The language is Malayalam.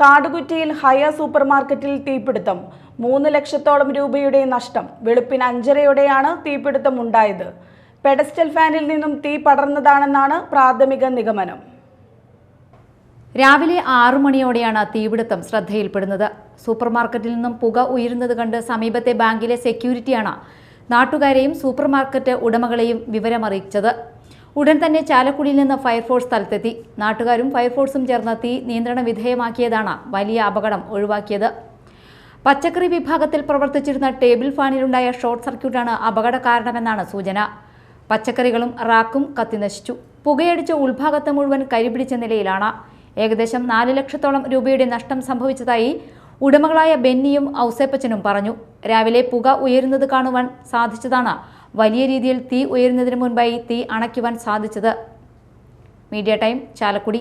കാടുകുറ്റിയിൽ ഹയർ സൂപ്പർ മാർക്കറ്റിൽ തീപിടുത്തം. മൂന്ന് ലക്ഷത്തോളം രൂപയുടെ നഷ്ടം. വെളുപ്പിന് അഞ്ചരയോടെയാണ് തീപിടുത്തം ഉണ്ടായത്. പെഡസ്റ്റൽ ഫാനിൽ നിന്നും തീ പടർന്നതാണെന്നാണ് പ്രാഥമിക നിഗമനം. രാവിലെ ആറു മണിയോടെയാണ് തീപിടുത്തം ശ്രദ്ധയിൽപ്പെടുന്നത്. സൂപ്പർമാർക്കറ്റിൽ നിന്നും പുക ഉയരുന്നത് കണ്ട് സമീപത്തെ ബാങ്കിലെ സെക്യൂരിറ്റിയാണ് നാട്ടുകാരെയും സൂപ്പർമാർക്കറ്റ് ഉടമകളെയും വിവരമറിയിച്ചത്. ഉടൻ തന്നെ ചാലക്കുടിയിൽ നിന്ന് ഫയർഫോഴ്സ് സ്ഥലത്തെത്തി. നാട്ടുകാരും ഫയർഫോഴ്സും ചേർന്ന് തീ നിയന്ത്രണ വിധേയമാക്കിയതാണ് വലിയ അപകടം ഒഴിവാക്കിയത്. പച്ചക്കറി വിഭാഗത്തിൽ പ്രവർത്തിച്ചിരുന്ന ടേബിൾ ഫാനിലുണ്ടായ ഷോർട്ട് സർക്യൂട്ടാണ് അപകട കാരണമെന്നാണ് സൂചന. പച്ചക്കറികളും റാക്കും കത്തിനശിച്ചു പുകയടിച്ച ഉൾഭാഗത്ത് മുഴുവൻ കരിപിടിച്ച നിലയിലാണ്. ഏകദേശം നാല് ലക്ഷത്തോളം രൂപയുടെ നഷ്ടം സംഭവിച്ചതായി ഉടമകളായ ബെന്നിയും ഔസേപ്പച്ചനും പറഞ്ഞു രാവിലെ പുക ഉയരുന്നത് കാണുവാൻ സാധിച്ചതാണ്. വലിയ രീതിയിൽ തീ ഉയരുന്നതിന് മുൻപായി തീ അണയ്ക്കുവാൻ സാധിച്ചത്. Media time Chalakudy.